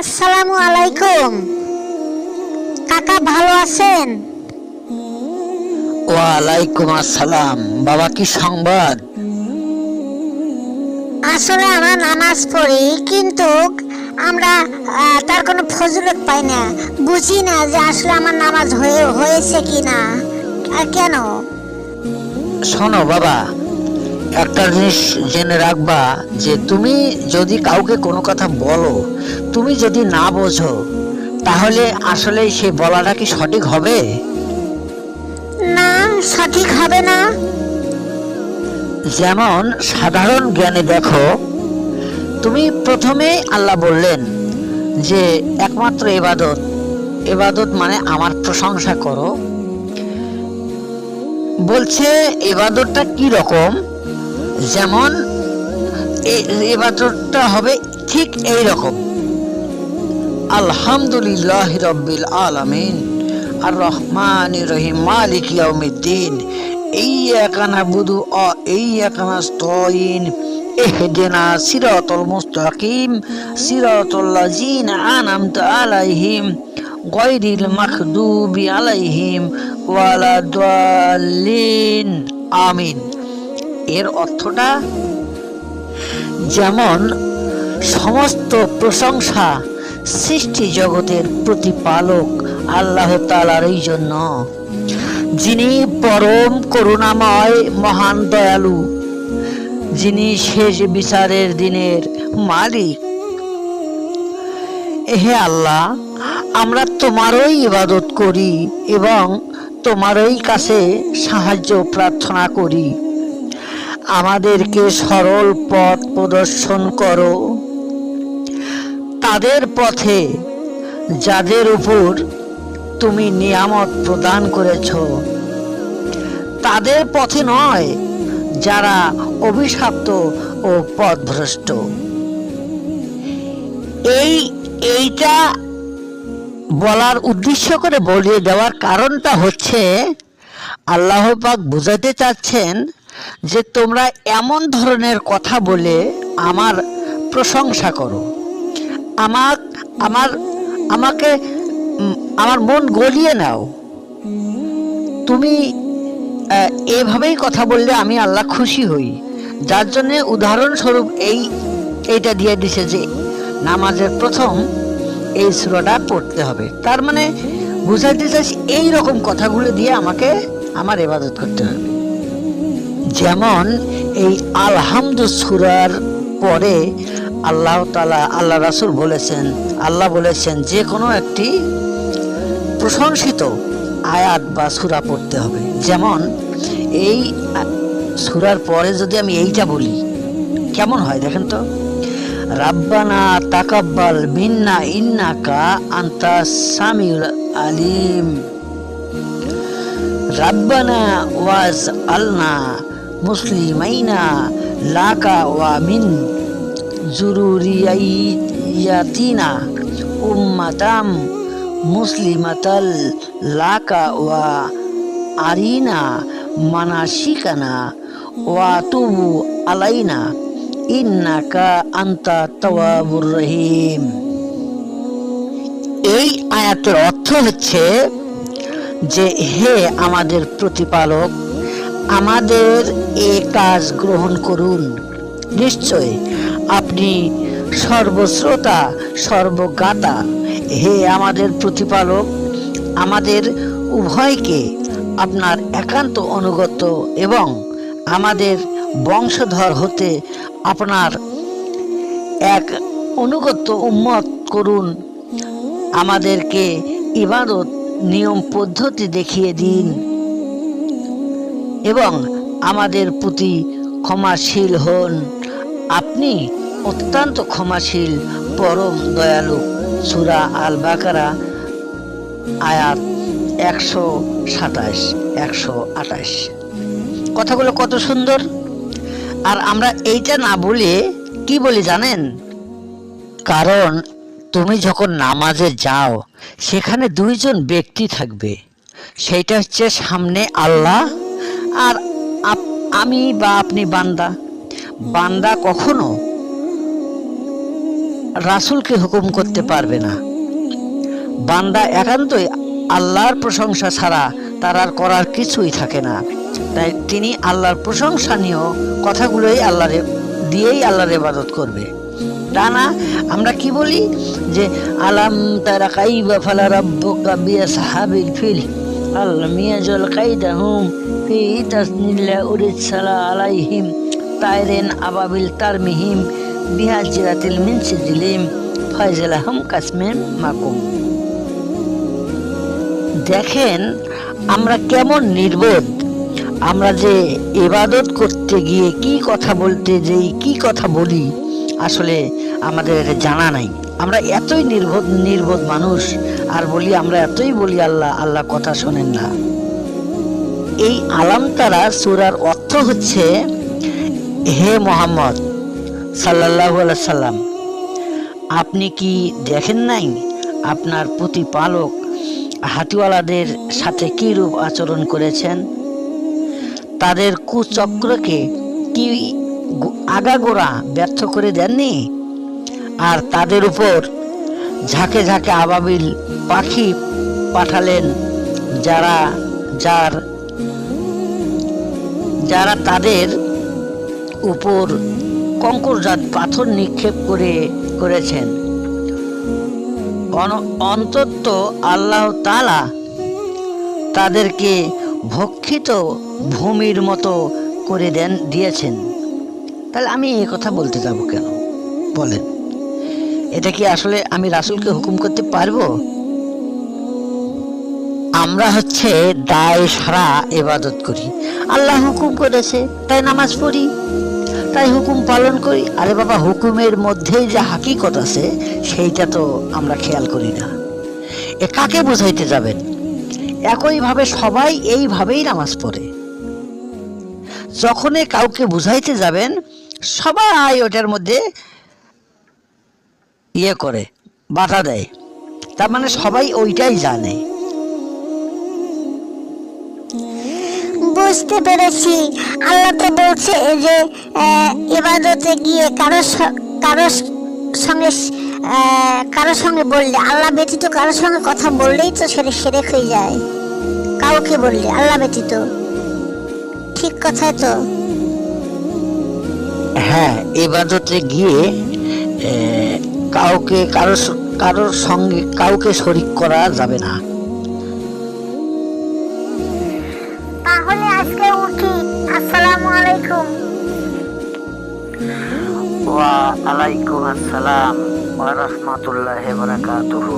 আসসালামু আলাইকুম। কাকা ভালো আছেন? ওয়ালাইকুম আসসালাম। বাবা কি সংবাদ? আসলে আমরা নামাজ পড়ি কিন্তু আমরা তার কোনো ফজিলত পাই না। বুঝি না যে আসলে আমার নামাজ হয়ে হয়েছে কি না আর কেন? শোনো বাবা একটা জিনিস জেনে রাখবা যে তুমি যদি কাউকে কোনো কথা বলো তুমি যদি না বোঝো তাহলে আসলে সে বলাটা কি সঠিক হবে? না সঠিক হবে না। যেমন সাধারণ জ্ঞানে দেখো তুমি প্রথমে আল্লাহ বললেন যে একমাত্র এবাদত এবাদত মানে আমার প্রশংসা করো। বলছে এবাদতটা কি রকম? যেমন, এ- এবাদতটা হবে ঠিক এই রকম আলহামদুলিল্লাহ রব্বিল আলামিন আর রহমান রহিম, মালিক ইয়াউমিদ্দিন। ইyyaka নাবুদু ওয়া ইyyaka নাস্তাইন ইহদিনা সিরাতাল মুস্তাকিম, সিরাতাল লাযিনা আনআমতা আলাইহিম, গায়রিল মাগদুবি আলাইহিম, ওয়ালা দাল্লিন। আমিন। এর অর্থটা? যেমন, সমস্ত প্রশংসা সৃষ্টি জগতের প্রতিপালক আল্লাহ তালার এই জন্য। যিনি পরম করুণাময়, মহান দয়ালু, যিনি শেষ বিচারের দিনের মালিক। হে আল্লাহ, আমরা তোমারই ইবাদত করি এবং তোমারই কাছে সাহায্য প্রার্থনা করি। আমাদেরকে সরল পথ প্রদর্শন করো। তাদের পথে যাদের উপর তুমি নিয়ামত প্রদান করেছ, তাদের পথে নয়, যারা অভিশাপ্ত ও পথভ্রষ্ট। এই, এইটা বলার উদ্দেশ্য করে বলিয়ে দেওয়ার কারণটা হচ্ছে, আল্লাহ পাক বুঝাতে চাচ্ছেন যে তোমরা এমন ধরনের কথা বলে আমার প্রশংসা করো। আমার আমার, আমাকে আমার মন গলিয়ে নাও। তুমি এভাবেই কথা বললে আমি আল্লাহ খুশি হই। যার জন্য উদাহরণস্বরূপ এই, এইটা দিয়ে দিছে যে নামাজের প্রথম এই সুরাটা পড়তে হবে। তার মানে বুঝাইতে চাইছি এই রকম কথাগুলো দিয়ে আমাকে, আমার ইবাদত করতে হবে। যেমন এই আলহামদু সুরার পরে আল্লাহ তালা আল্লাহ রাসুল বলেছেন, আল্লাহ বলেছেন যে কোনো একটি প্রশংসিত আয়াত বা সুরা পড়তে হবে। যেমন এই সুরার পরে যদি আমি এইটা বলি, কেমন হয় দেখেন তো? রাব্বানা তাকাব্বাল মিন্না ইন্নাকা আন্তা সামিউল আলিম। রাব্বানা ওয়াজ আলনা মুসলিমাইনা লাকা ওয়া মিন জুরুরিয়াতিনা উম্মাতাম মুসলিমাতাল লাকা ওয়া আরিনা মানাসিকানা ওয়া তুবু আলাইনা ইন্নাকা আন্তা তাওয়াবুর রহিম। এই আয়াতের অর্থ হচ্ছে যে হে আমাদের প্রতিপালক আমাদের এ কাজ গ্রহণ করুন। নিশ্চয় আপনি সর্বশ্রোতা সর্বজ্ঞাতা হে আমাদের প্রতিপালক, আমাদের উভয়কে আপনার একান্ত অনুগত এবং আমাদের বংশধর হতে আপনার এক অনুগত উম্মত করুন। আমাদেরকে ইবাদত নিয়ম পদ্ধতি দেখিয়ে দিন। এবং আমাদের প্রতি ক্ষমাশীল হন। আপনি অত্যন্ত ক্ষমাশীল, পরম দয়ালু। সুরা আল বাকারা আয়াত একশো সাতাশ, একশো আঠাশ। কথাগুলো কত সুন্দর। আর আমরা এইটা না বলে কি বলি জানেন? কারণ তুমি যখন নামাজে যাও, সেখানে দুইজন ব্যক্তি থাকবে। সেইটা হচ্ছে সামনে আল্লাহ আর আমি বা আপনি বান্দা। বান্দা কখনো রাসূলকে হুকুম করতে পারবে না। বান্দা একান্তই আল্লাহর প্রশংসা ছাড়া তার আর করার কিছুই থাকে না। তাই তিনি আল্লাহর প্রশংসনীয় কথাগুলোই আল্লাহর দিয়েই আল্লাহর ইবাদত করবে। তা না আমরা কি বলি? যে, আলাম তারা কাইবা ফালা রাব্বুকা বিআসহাবিল ফিল আল্লাম ইয়াজল কাইদাহুম ফি তাসনিল্লা উরিসালা আলাইহিম, তাইরেন আবাবিল তারমিহিম, বিহাজিরাতিল মিন সিজিলিম ফাইজালাহুম কাসমিন মাকুম। দেখেন, আমরা কেমন নির্বোধ। আমরা যে ইবাদত করতে গিয়ে কি কথা বলতে যেই, কি কথা বলি, আসলে আমাদের জানা নাই। আমরা এতই নির্বোধ নির্বোধ মানুষ, আর বলি আমরা এতই বলি আল্লাহ আল্লাহ কথা শোনেন না। এই আলাম তারা সুরার অর্থ হচ্ছে, হে মোহাম্মদ সাল্লাহ সাল্লাম, আপনি কি দেখেন নাই আপনার প্রতিপালক হাতিওয়ালাদের সাথে কি রূপ আচরণ করেছেন? তাদের কুচক্রকে কি আগাগোড়া ব্যর্থ করে দেননি? আর তাদের উপর ঝাঁকে ঝাঁকে আবাবিল পাখি পাঠালেন যারা, যার, যারা তাদের উপর কঙ্করজাত পাথর নিক্ষেপ করে, করেছেন। অন্তত আল্লাহ তালা তাদেরকে ভক্ষিত ভূমির মতো করে দেন, দিয়েছেন। তাহলে আমি এই কথা বলতে যাব কেন? বলেন। এটা কি আসলে আমি রাসুলকে হুকুম করতে পারব? আমরা হচ্ছে দায় সারা এবাদত করি। আল্লাহ হুকুম করেছে, তাই নামাজ পড়ি, তাই হুকুম পালন করি। আরে বাবা, হুকুমের মধ্যেই যে হাকিকত আছে, সেইটা তো আমরা খেয়াল করি না। এ কাকে বোঝাইতে যাবেন? একইভাবে সবাই এইভাবেই নামাজ পড়ে। যখনই কাউকে বুঝাইতে যাবেন, সবাই ওটার মধ্যে ইয়ে করে বাধা দেয়। তার মানে সবাই ওইটাই জানে। বুঝতে পেরেছি। আল্লাহ তো বলছে যে ইবাদতে গিয়ে কারও কারও সঙ্গে কারোর সঙ্গে বললে আল্লাহ ব্যতীত কারোর সঙ্গে কথা বললেই তো সেটা সেরেক হয়ে যায়। কাউকে বললে আল্লাহ ব্যতীত। ঠিক কথাই তো। হ্যাঁ এবাদতে গিয়ে কাউকে কারোর কারোর সঙ্গে কাউকে শরিক করা যাবে না। তাহলে আজকে উঠি। আসসালামু আলাইকুম। ওয়া আলাইকুম আসসালাম ওয়া রাহমাতুল্লাহি ওয়া বারাকাতুহু।